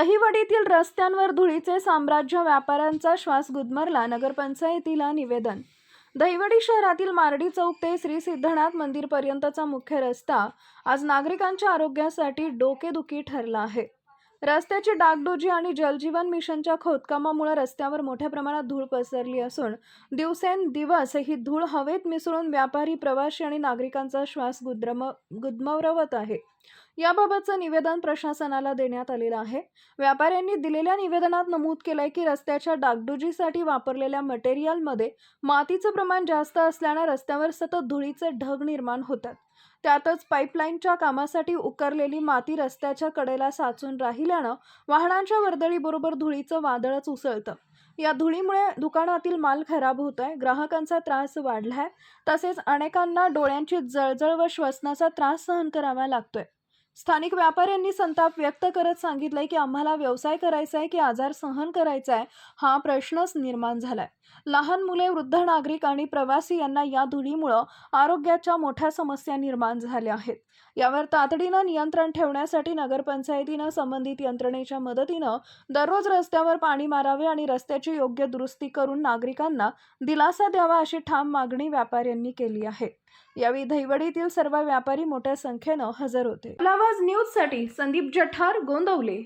दहिवडीतील रस्त्यांवर धुळीचे साम्राज्य व्यापाऱ्यांचा श्वास गुदमरला नगरपंचायतीला निवेदन. दहिवडी शहरातील मारडी चौक ते श्री सिद्धनाथ मंदिरपर्यंतचा मुख्य रस्ता आज नागरिकांच्या आरोग्यासाठी डोकेदुखी ठरला आहे. रस्त्याची डागडुजी आणि जलजीवन मिशनच्या खोदकामामुळे रस्त्यावर मोठ्या प्रमाणात धूळ पसरली असून दिवसेंदिवस ही धूळ हवेत मिसळून व्यापारी प्रवासी आणि नागरिकांचा श्वास गुद्रम गुदमरवत आहे. याबाबतचं निवेदन प्रशासनाला देण्यात आलेलं आहे. व्यापाऱ्यांनी दिलेल्या निवेदनात नमूद केलंय की रस्त्याच्या डागडुजीसाठी वापरलेल्या मटेरियलमध्ये मातीचं प्रमाण जास्त असल्यानं रस्त्यावर सतत धुळीचे ढग निर्माण होतात. त्यातच पाईपलाईनच्या कामासाठी उकरलेली माती रस्त्याच्या कडेला साचून राहिल्यानं वाहनांच्या वर्दळीबरोबर धुळीचं वादळच उसळतं. या धुळीमुळे दुकानातील माल खराब होत आहे ग्राहकांचा त्रास वाढलाय तसेच अनेकांना डोळ्यांची जळजळ व श्वसनाचा त्रास सहन करावा लागतोय. स्थानिक व्यापाऱ्यांनी संताप व्यक्त करत सांगितलंय की आम्हाला व्यवसाय करायचा आहे की आजार सहन करायचा आहे हा प्रश्नच निर्माण झालाय. लहान मुले वृद्ध नागरिक आणि प्रवासी यांना या धुळीमुळं आरोग्याच्या मोठ्या समस्या निर्माण झाल्या आहेत. यावर तातडीनं नियंत्रण ठेवण्यासाठी नगरपंचायतीनं संबंधित यंत्रणेच्या मदतीनं दररोज रस्त्यावर पाणी मारावे आणि रस्त्याची योग्य दुरुस्ती करून नागरिकांना दिलासा द्यावा अशी ठाम मागणी व्यापाऱ्यांनी केली आहे. यावेळी दहिवडीतील सर्व व्यापारी मोठ्या संख्येनं हजर होते. आवाज न्यूजसाठी संदीप जठार गोंदवले.